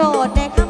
สดได้ค่ำ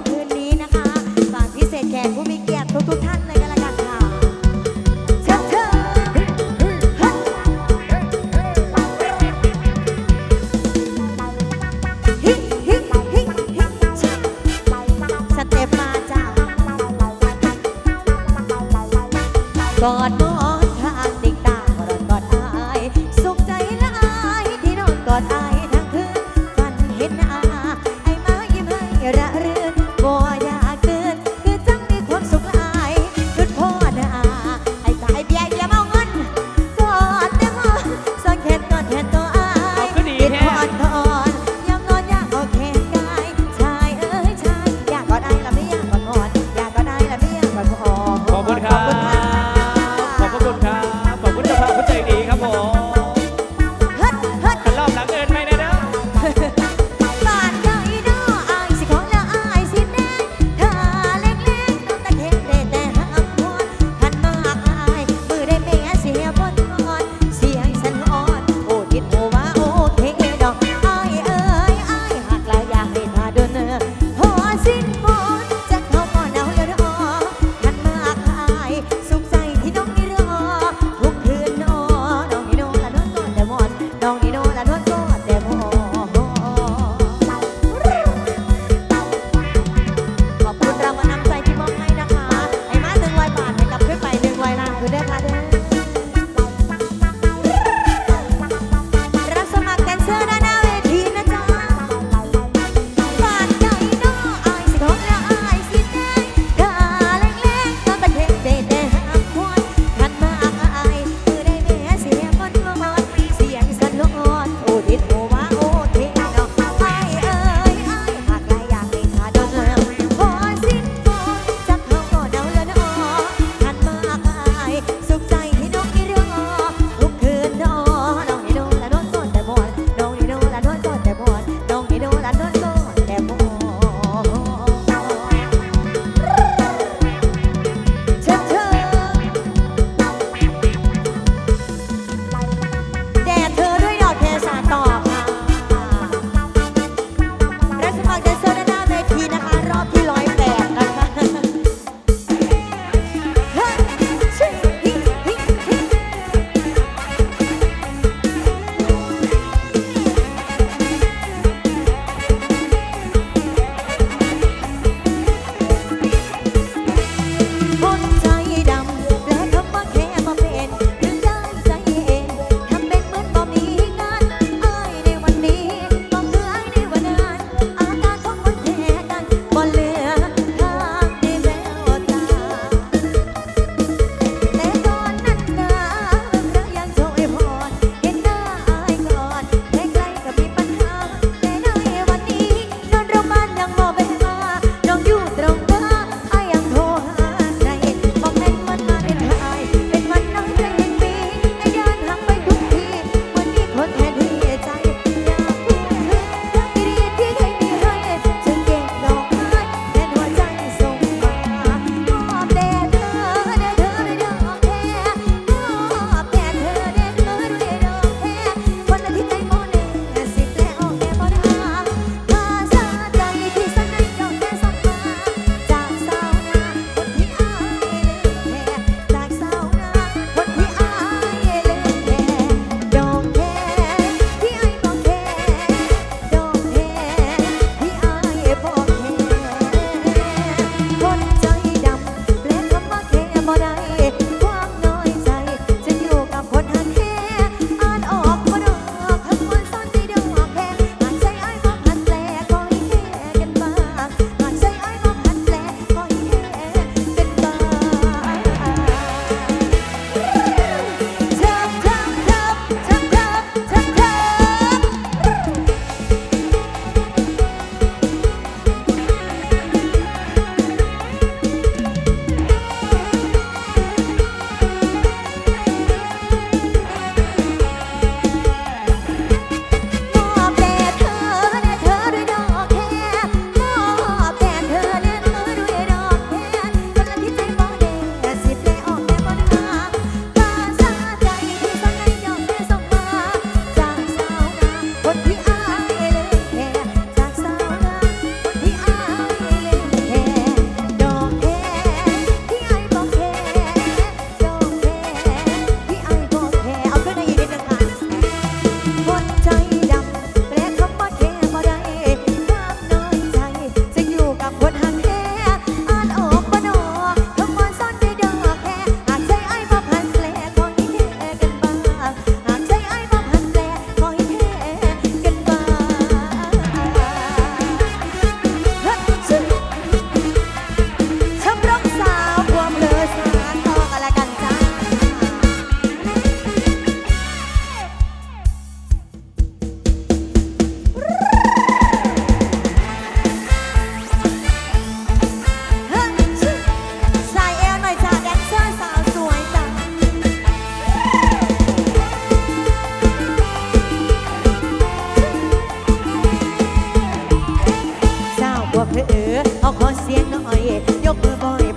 วกเออเอาขอเสียงหน่อย ยกมือบ่อย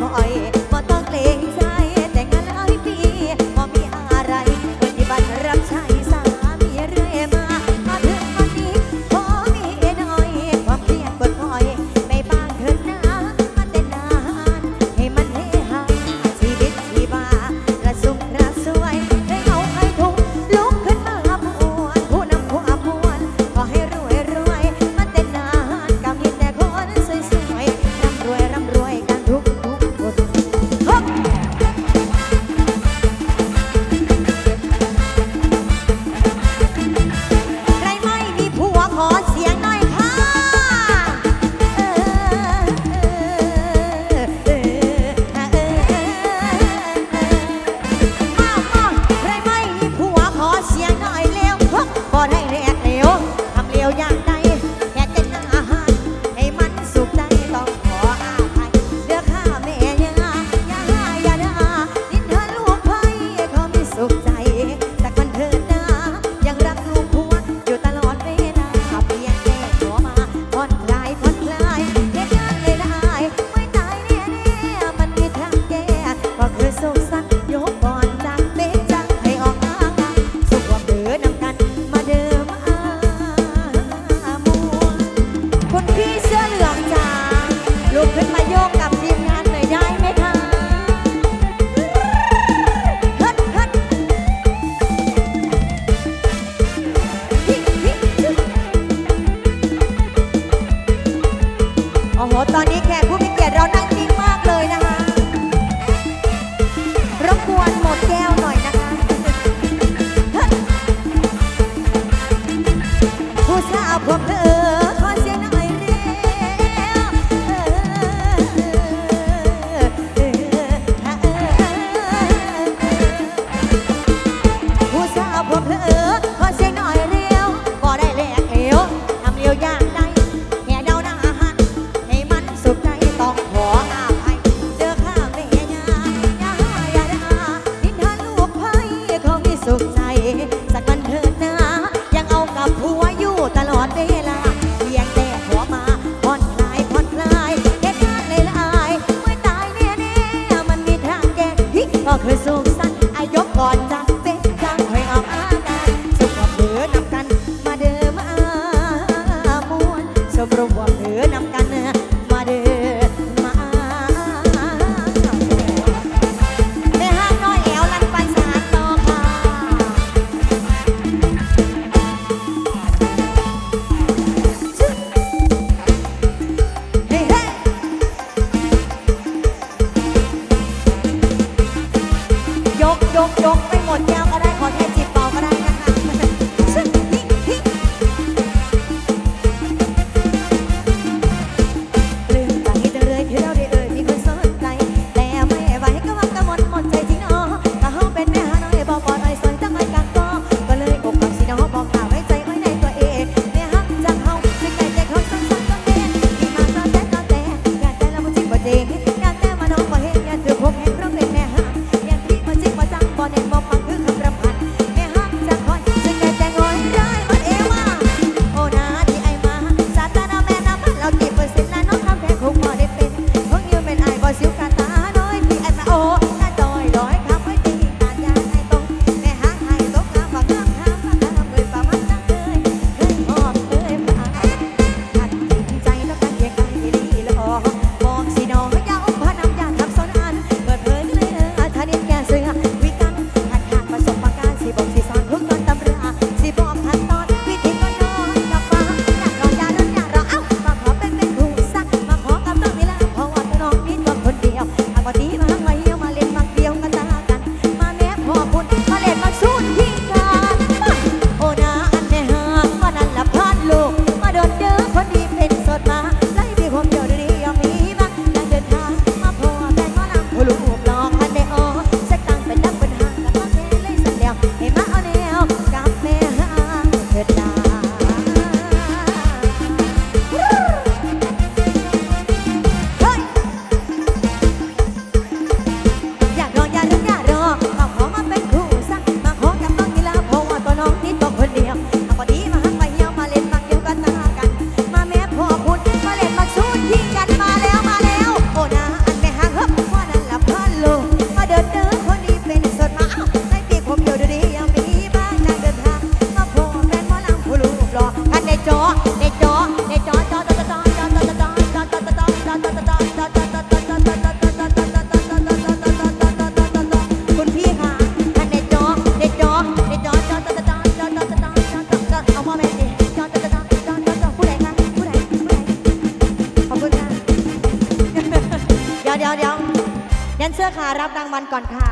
นเซอร์ค่ะรับรางวัลก่อนค่ะ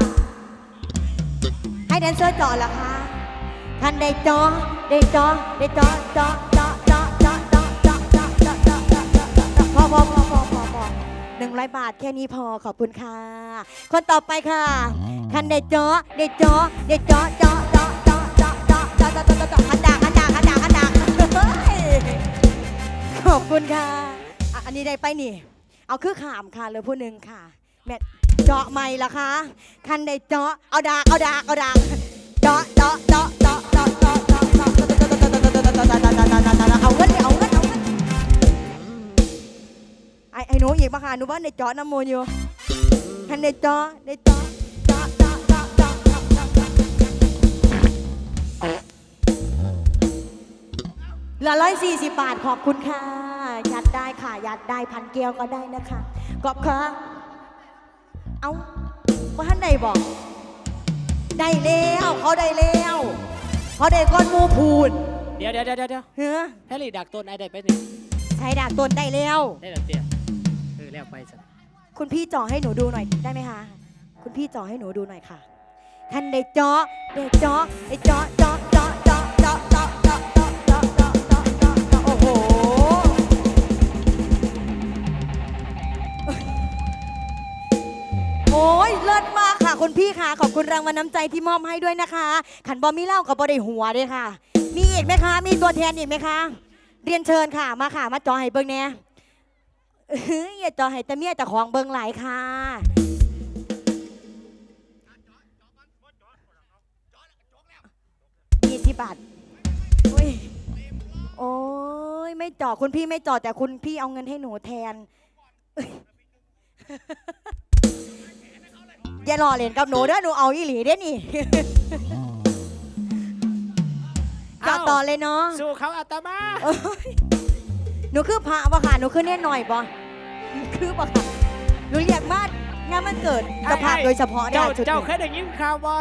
ให้แดนเซอร์จอเหรอคะท่านได้จอได้จอได้จอจอจอจอจอจอจอจอจอจอจอจอจอพอพอพอพอพอพอหนึ่งร้อยบาทแค่นี้พอขอบคุณค่ะ คนต่อไปค่ะท่านได้จอได้จอได้จอจอจอจอจอจอจอจอจอจอจอขันดากขันดากขันดากขันดากเฮ้ยขอบคุณค่ะอะ อันนี้ได้ไปนี่ เอาคือขามค่ะเหลยผู้หนึ่งค่ะแม่ เจาะใหม่ละคะ คันได้เจาะ เอาดากเอาดากเอาดากเจาะเจาะเจาะเจาะเจาะเจาะเจาะเจาะเอาเงินเอาเงินเอาเงินไอ้ไอ้หนูอีกปะคะหนูว่าในเจาะน้ำมูลอยู่คันได้เจาะได้เจาะเจาะเจาะเจาะเจาะเหลือร้อยสี่สิบบาทขอบคุณค่ะ ยัดได้ค่ะ ยัดได้พันเกลียวก็ได้นะคะกอบค่ะ เอาว่าท่านใดบอก ได้แล้ว เขาได้แล้ว เขาได้ก้อนหมูพูนเดี๋ยวเดี๋ยวเดี๋ยวเดี๋ยวเฮ้อแพรี่ดักต้นไอ้ได้ไปหนึ่งใช้ดากต้นได้แล้ว ได้แล้วเตี้ยเออแล้วไปสัคุณพี่จ่อให้หนูดูหน่อยได้ไหมคะ คุณพี่จ่อให้หนูดูหน่อยค่ะ ท่านได้เจาะได้เจาะได้เจาะเจา โอ้ยเลิศมากค่ะคุณพี่ค่ะ ขอบคุณรางวัลน้ำใจที่มอบให้ด้วยนะคะ ขันบอมีเหล่ากับบอได้หัวด้วยค่ะ มีอีกไหมคะ มีตัวแทนอีกไหมคะ เรียนเชิญค่ะมาค่ะ มาจอให้เบิ้งแน่เฮ้ยอย่าจอให้แต่เมียแต่ของเบิ้งหลายค่ะยี่สิบบาทโอ้ยโอ้ยไม่จอดคุณพี่ไม่จอดแต่คุณพี่เอาเงินให้หนูแทน อ้ยอย่ารอเล่นกับหนูเด้อหนูเอาอีหลีเด้อนี่ จอดต่อเลยเนาะสู้เขาอาตมาโอ้ยหนูคือพระปะค่ะหนูคือแน่หน่อยปะคือปะค่ะหนูเรียกมากงานมันเกิดกระพากโดยเฉพาะเจ้าได้ชุดเจ้านี้เคยได้ยินข่าวบ่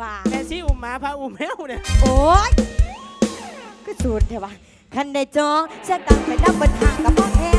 ว่า แม่ซี่อุ้มหมาพาอุ้มแมวเนี่ยโอ๊ยก็สูตรเถอะวะคันได้จองเสียตังค์ไปดับบนทางกับพ่อแท้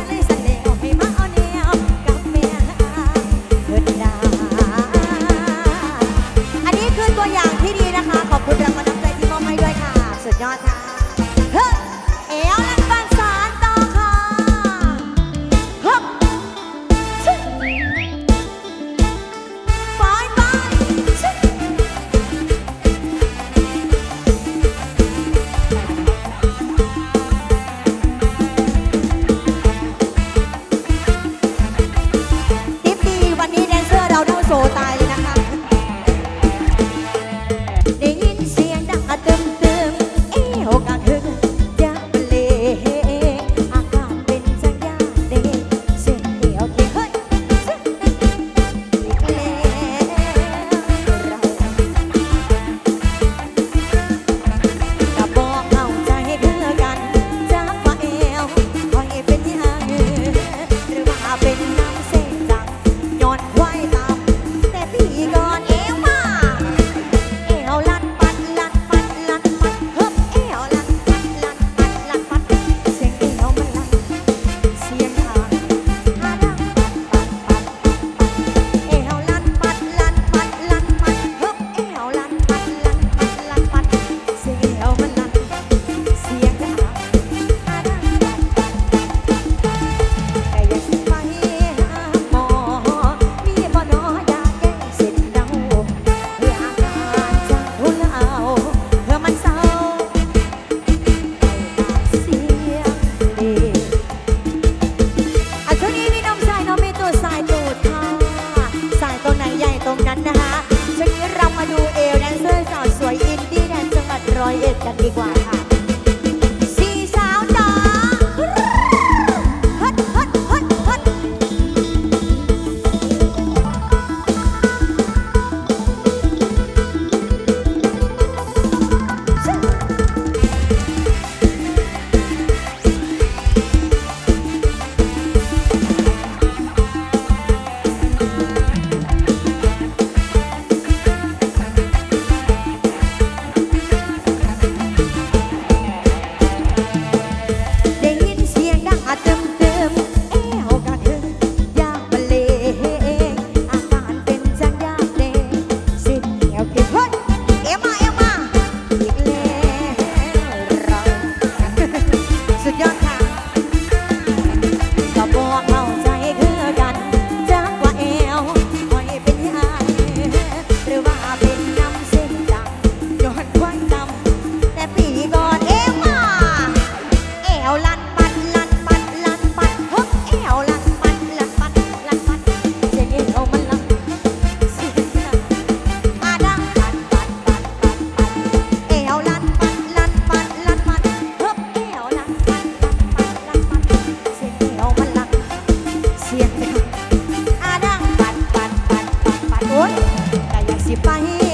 สิไป